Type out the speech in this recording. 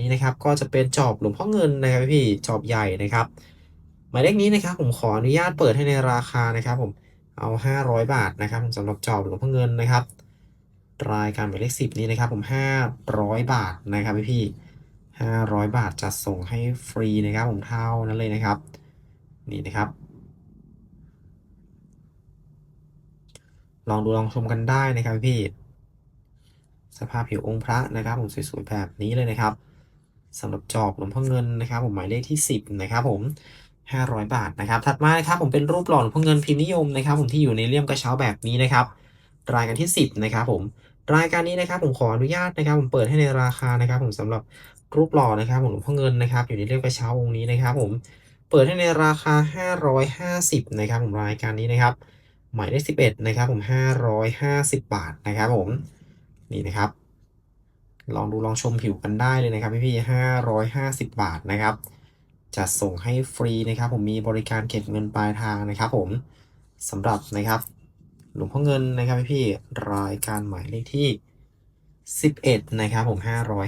นี้นะครับก็จะเป็นจอบหลวงพ่อเงินนะครับพี่จอบใหญ่นะครับหมายเลขนี้นะครับผมขออนุญาตเปิดให้ในราคานะครับผมเอา 500 บาทนะครับสำหรับจอบหลวงพ่อเงินนะครับ รายการหมายเลข10 นี้นะครับผม 500 บาทนะครับพี่พี่500 บาทจัดส่งให้ฟรีนะครับผมเท่านั้นเลยนะครับ นี่นะครับ ลองดูลองชมกันได้นะครับพี่ สภาพผิวองค์พระนะครับผมสวยๆแบบนี้เลยนะครับ สำหรับจอบหลวงพ่อเงินนะครับ ผมหมายเลขที่ 10 นะครับผม 500 บาทนะครับ ถัดมานะครับผมเป็นรูปหล่อหลวงพ่อเงินพิมพ์นิยมนะครับ ผมที่อยู่ในเลี่ยมกระเช้าแบบนี้นะครับ รายการที่ 10 นะครับผมรายการนี้นะครับผมขออนุญาตนะครับ ผมเปิดให้ในราคานะครับ ผมสำหรับรูปหล่อนะครับผมหลวงพ่อเงินนะครับ อยู่ในเลี่ยมกระเช้าองค์นี้นะครับ ผมเปิดให้ในราคา 550 นะครับ ผมรายการนี้นะครับ หมายเลข11 นะครับ ผม 550 บาทนะครับ ผมนี่นะครับ ลองดูลองชมผิวกันได้เลยนะครับ พี่พี่ห้าร้อยห้าสิบบาทนะครับ จะส่งให้ฟรีนะครับ ผมมีบริการเก็บเงินปลายทางนะครับ ผมสำหรับนะครับ หลวงพ่อเงินนะครับพี่พี่รายการหมายเลขที่สิบเอ็ดนะครับ ผมห้าร้อย